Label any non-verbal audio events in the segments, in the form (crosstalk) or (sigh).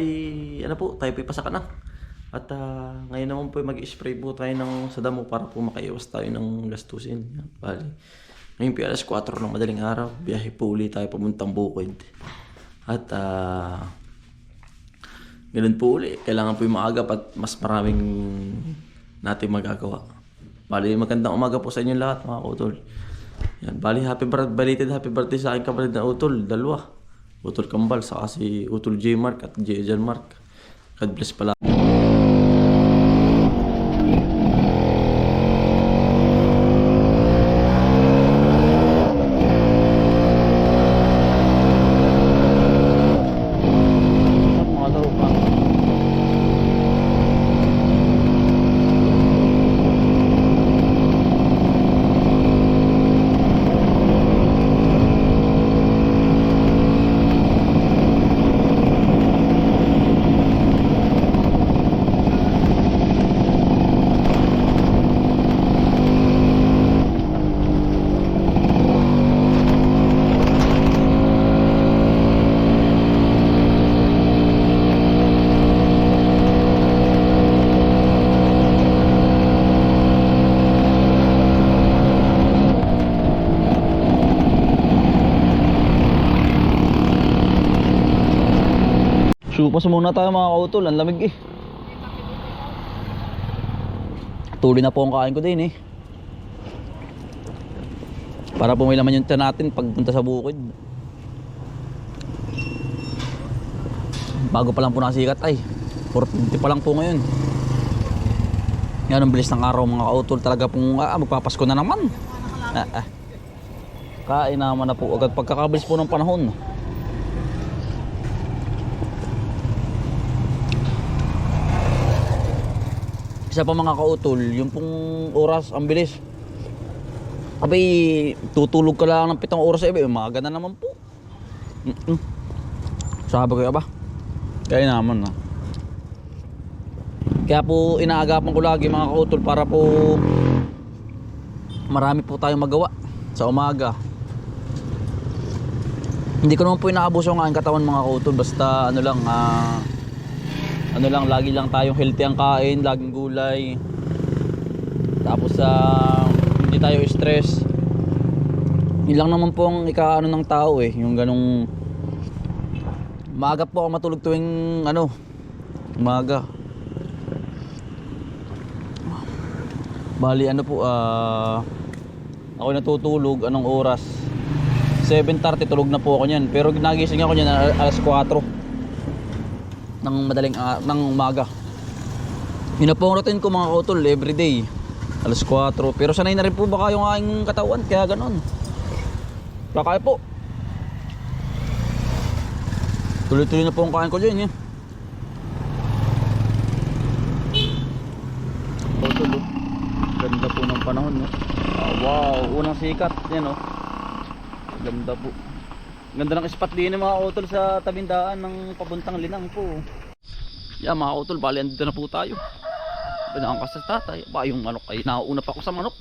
Ay, ano po, tayo po ipasaka na. At ah, ngayon naman po mag-spray po tayo ng sa damo para po makaiwas tayo ng gastusin. Yan, Bali. Ngayon po alas 4 ng madaling araw, biyahe po ulit tayo pamuntang Bukid. At ah, ganun po ulit. Kailangan po yung maagap at mas maraming natin magagawa. Bali, magandang umaga po sa inyo lahat mga utol. Yan, bali, happy birthday, belated happy birthday sa aking kapatid na utol, dalawa. Utol Kambal, saka si Utol J. Mark at J. Jan Mark. God bless pala. Mga tropa. Supas muna tayo mga kautol, ang lamig eh. Tuloy na po ang kain ko din eh. Para po may laman yung tiyan natin pagpunta sa bukid. Bago pa lang po nasikat ay. 4.50 pa lang po ngayon. Yan ang bilis ng araw mga kautol. Talaga pong ah, magpapasko na naman. Ah, ah. Kain naman na po agad pagkakabilis po ng panahon. Isa pa mga kautol, yung pong oras, ang bilis. Abay, tutulog ka lang ng pitong oras eh, umaga na naman po. Sabi ko ba? Kaya naman na. Kaya po inaagapan ko lagi mga kautol para po marami po tayong magawa sa umaga. Hindi ko naman po inaabuso ang aking katawan mga kautol basta ano lang ah ano lang lagi lang tayong healthy ang kain laging gulay. Tapos sa hindi tayo stress. Yun lang naman po ang ikaano ng tao eh. Yung ganong maaga po ako matulog tuwing ano umaga bali ano po ah ako natutulog anong oras? 7.30 tulog na po ako niyan. Pero nagising ako niyan al- alas 4 ng madaling ah, ng umaga. Yun na po ang routine ko mga kautol everyday. Alas 4. Pero sanay na rin po baka yung aking katawan kaya ganon. Lakay po. Tuloy-tuloy na po ang kain ko dyan eh. Kautol oh. Ganda po ng panahon no. Ah, wow, unang sikat. Yan oh. Ganda po. Ganda ng spot din ng mga utol sa tabindaan ng pabuntang linang po. Yeah, mga utol, bali andito na po tayo. Pinangkas sa tatay. Ba, yung manok ay nauuna pa ako sa manok.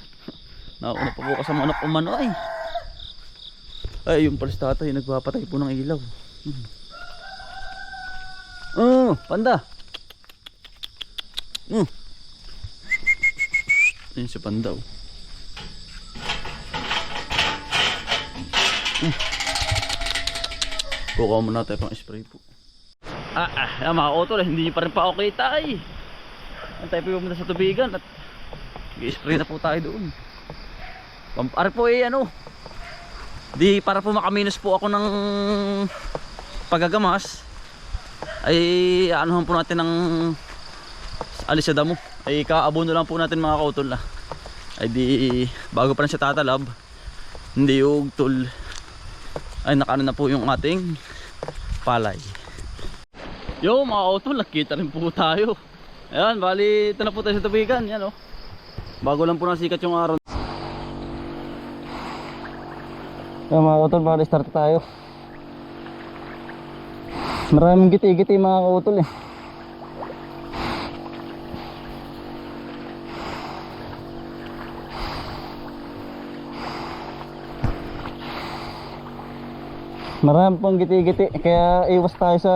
(laughs) nauuna pa po ako sa manok umano ay. Ay, yung pala sa tatay, nagpapatay po ng ilaw. Hmm. Oh, panda. Hmm. Ayun si panda oh. Kukuha muna tayo pang spray po. Ah, ah, yan mga otol, eh, hindi pa rin pa okay tayo. Ang tayo pumunta sa tubigan at i-spray na po tayo doon. Pampare po eh, ano, di para po makaminos po ako ng pagagamas, ay anuhan po natin ng alis sa damo. Ay kaabono lang po natin mga kautol na. Ay di, bago pa rin siya tatalab, hindi yung tul ay nakano na po yung ating palay. Yo mga auto nakita rin po tayo. Ayan bali ito na po tayo sa tubigan yan oh. Bago lang po nasikat yung araw. Ayan mga utol, bali start tayo. Maraming giti-giti mga utol eh. Marami pong giti-giti kaya iwas tayo sa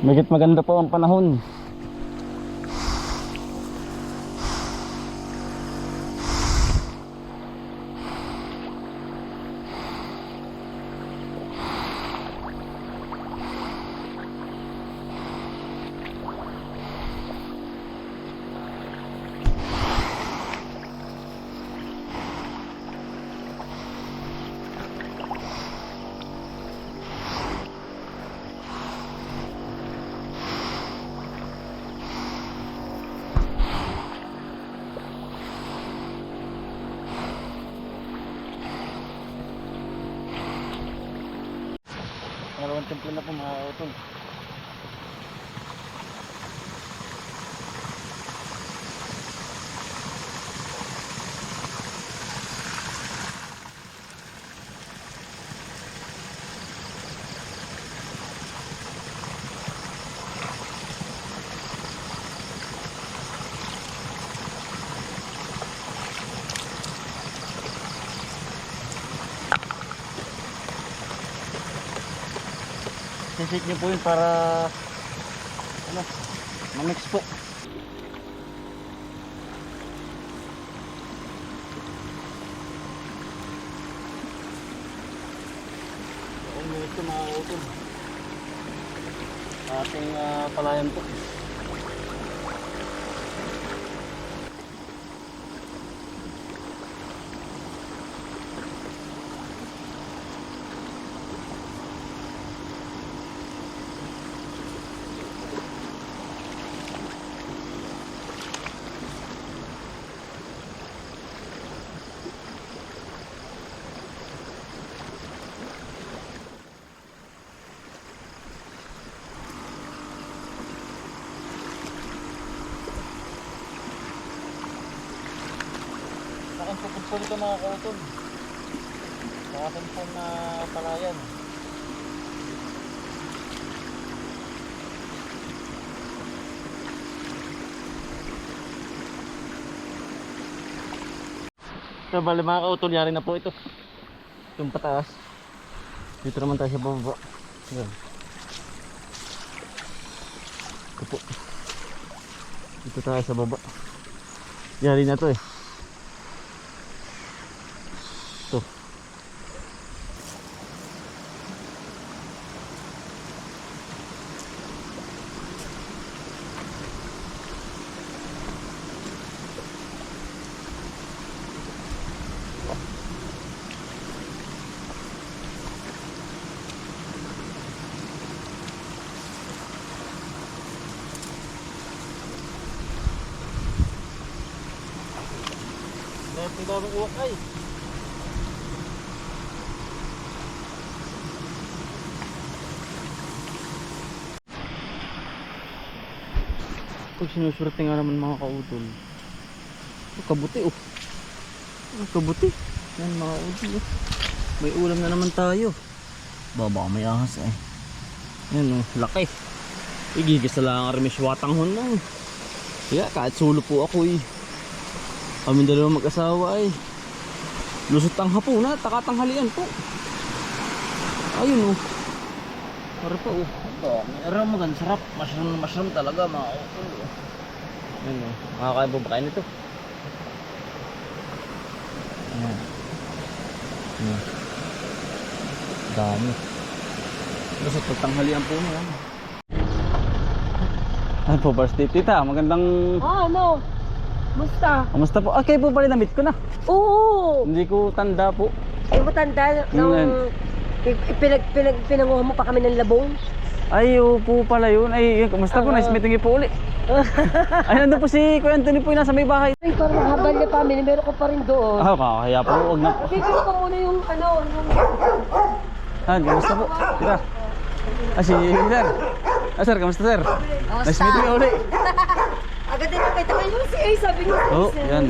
Magit maganda po ang panahon. Templo na Sisik niyo po yun para ano, mamix po. Ito mga utol? Ating ah, palayan po. Pupunta dito mga kautol? Ating pong ah, palayan. So bali mga kautol, yari na po ito. Itong pataas. Dito naman tayo sa baba. Yan. Ito po. Dito tayo sa baba. Yari na to eh. Ang daming uwak ay. Pag sinuswerte nga naman mga kautol. Oh, kabuti oh. Oh, kabuti. Yan mga kautol oh. May ulam na naman tayo. Baba may ahas eh. Yan oh, laki. Igigis na lang ang remiswatang hon lang. Kaya kahit sulo po ako eh. Kami dalawa mag-asawa ay. Lusot ang hapuna, takatanghalian po. Ayun oh. Para pa oh. Ito, maganda sarap. Mushroom, mushroom talaga mga oh. Ayun oh. Makakain po ba kayo nito? Ayan. Ayan. Dami. Lusot pag tanghalian po na yan. Ano po, birthday tita? Magandang... Ah, ano? Musta? Kamusta po? Ah, kayo po pala na-meet ko na. Oo! Hindi ko tanda po. Ay, matanda nung Yun. i- pinag, pinag, pinanguha mo pa kami ng labong. Ay, po pala yun. Ay, kamusta po? Oo. Nice meeting you po ulit. (laughs) Ay, nandun po si Kuya Anthony po yung nasa may bahay. Ay, parang mahabal niya pa, meron ko pa rin doon. Ah, kakakaya po. Huwag na po. Bibili ko muna yung ano, yung... Ah, kamusta po? Tira. Ah, si Sir. Ah, Sir, kamusta Sir? Nice meeting you ulit. (laughs) Agad din nakita kayo si Ace, sabi niya. Oo, oh, yan.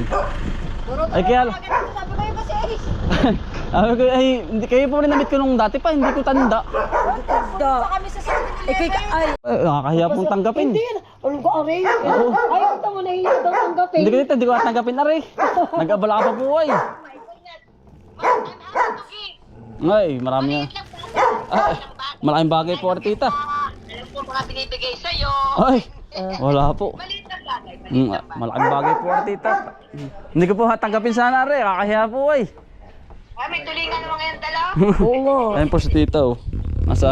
Ay, kaya... Sabi ko yung si Ace. Ah, okay, (laughs) ay, hindi kayo po rin na-meet ko nung dati pa, hindi ko tanda. Da. kami sa 7-Eleven. Eh, kay, ay, nakakahiya pong tanggapin. hindi yan. Ano ko, Aray? Ay, ito mo nahiya daw tanggapin. Hindi ko dito, hindi ko tanggapin na rin. Nag-abala ka pa po ay. Ay, marami nga. Ah, malaking bagay po, tita. mga binibigay sa'yo. Ay, (laughs) wala po. Maliit na bagay. Mm, malaking bagay po, Artita. Hindi ko po hatanggapin sana, Are. Kakahiya po, ay. Ah, may tulingan naman ngayon dala. (laughs) Oo. Ayun po si Tita, oh. Nasa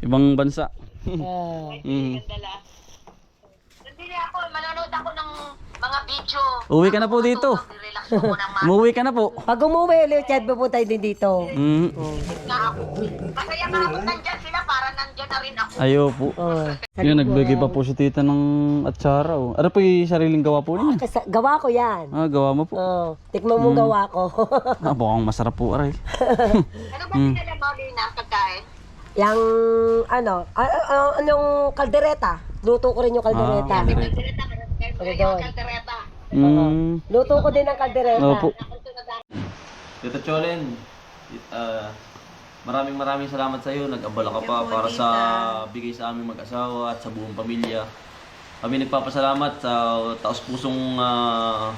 ibang bansa. Ah. Mm. dala. Nandili ako, manonood ako ng mga video. Uwi ka na po dito. Relax mo muna mga Umuwi ka na po. Pag umuwi ulit, yan pupunta din dito. Mm. Masaya nga ako nandyan sila para nandyan na rin ako. Ayo po. Oh. Yun, nagbigay pa po si Tita ng atsara, oh. Ano po yung sariling gawa po niya? Kasa- gawa ko yan. Ah, gawa mo po. Oh, tikman mo gawa ko. (laughs) Ah, mukhang masarap po, Aray. (laughs) Ano ba sinala mo, Lina, pagkain? Yang ano, ah, ah, ah, anong kaldereta. Luto ko rin yung kaldereta. Ah, kaldereta. Yung doon? kaldereta. Mm. Luto ko din ng kaldereta. Opo. Tito Cholen, it- ah, maraming maraming salamat sa iyo. Nag-abala ka pa para sa bigay sa aming mag-asawa at sa buong pamilya. Kami nagpapasalamat sa taos pusong uh,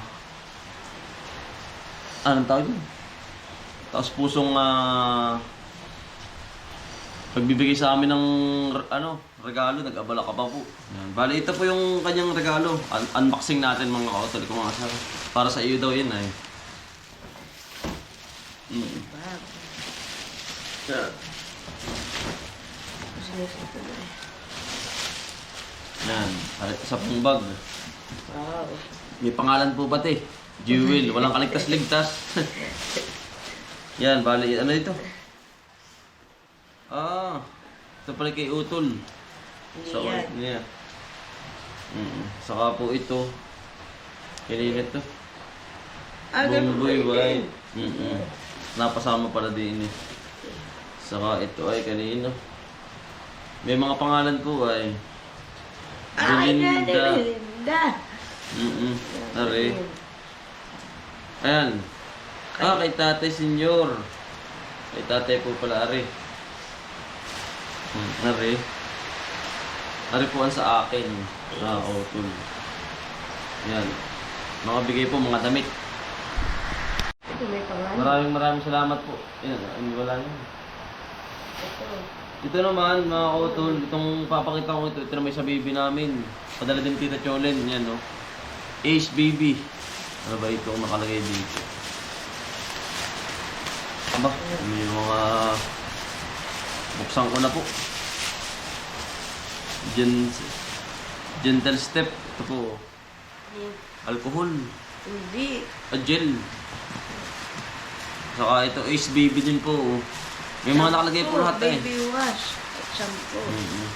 anong tawag yun? Taos pusong ah, pagbibigay sa amin ng ano, regalo, nag-abala ka pa po. Yan. Bali, ito po yung kanyang regalo. Un- unboxing natin mga kautol ko mga asawa. Para sa iyo daw yun ay. Mm. Yeah. Yan, halit sa pong bag. May pangalan po pati. Jewel, walang kaligtas-ligtas. (laughs) Yan, bali, ano ito? Ah, ito pala kay Utol. Sa ulit niya. Mm, saka po ito. Kinilit to. Ah, Bumboy white. Mm Napasama pala din eh. Saka ito ay kanino. May mga pangalan po ay. Belinda. Linda. Mm Are. Ayan. Ah, kay Tate Senyor. Kay Tate po pala, Are. Hmm, Are. Ang sa akin. Sa Otol. Yan. Mga po, mga damit. Maraming maraming salamat po. Yan, wala yun. Ito naman, mga kautol, itong papakita ko ito, ito na may sa baby namin. Padala din Tita Cholen, yan no. Ace Baby. Ano ba ito nakalagay dito? Aba, may mga... Buksan ko na po. Gen... Gentle Step. Ito po. Alcohol. Hindi. A gel. Saka ito, Ace Baby din po. oh. May mga nakalagay po lahat eh. Baby wash. Shampoo. Mm-mm.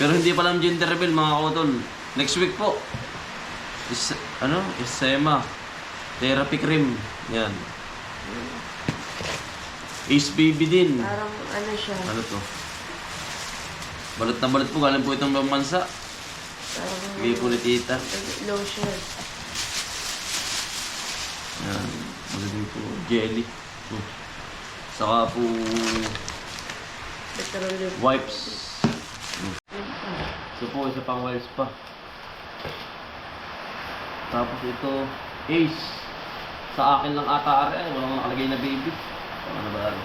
Pero hindi pa lang gender reveal mga kautol. Next week po. Is, ano? Isema. Therapy cream. Yan. Ace baby din. Parang ano siya. Ano to? Balot na balot po. Galing po itong bansa. Parang Bigay po ni tita. lotion. Yan. Magandang po. Jelly. Hmm. Saka po wipes. Hmm. So po, isa pang wipes pa. Tapos ito, Ace. Sa akin lang ata ari, walang nakalagay na baby. Ano ba ari?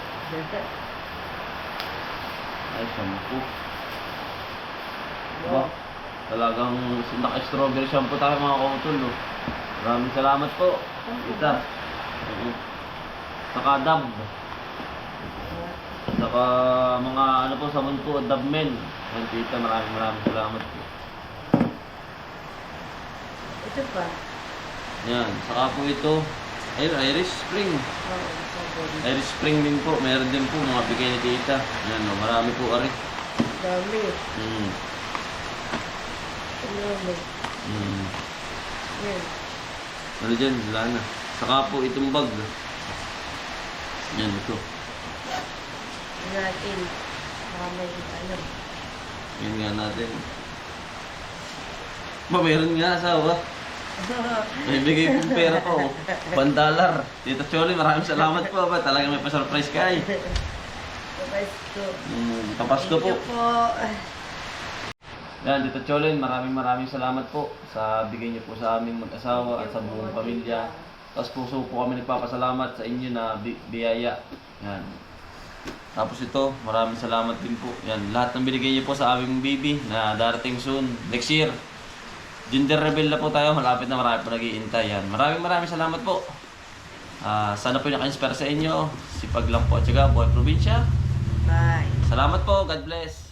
Ay, shampoo. Diba? Talagang naka-strawberry shampoo tayo mga kautol. No? Maraming salamat po. Ita. Oo. Saka dab. Saka mga ano po, sabon po, dab men. Yan tita, maraming maraming salamat po. Ito pa. Yan, saka po ito, ayun, Irish Spring. Irish Spring din po, meron din po mga bigay ni tita. Yan, no, marami po ari. Dami. Mm. Dami. Mm. Yan. Ano dyan, wala na. Saka po itong bag. Yan, ito. Natin. Baka may ano. Yan nga natin. Ba, meron nga asawa. (laughs) May bigay pong pera po. One dollar. Tita Choli, maraming salamat po. Ba, talagang may pa-surprise ka eh. (laughs) Tapos ko. Mm, kapasko po. po. Yan, Tito Cholin, maraming maraming salamat po sa bigay niyo po sa aming mag-asawa at sa buong pamilya. Tapos puso po kami nagpapasalamat sa inyo na bi- biyaya. Yan. Tapos ito, maraming salamat din po. Yan, lahat ng binigay niyo po sa aming baby na darating soon, next year. Gender reveal na po tayo, malapit na marami po nag-iintay. Yan. Maraming maraming salamat po. Ah, sana po yung naka-inspire sa inyo. Sipag lang po at saka buhay probinsya. Bye. Salamat po, God bless.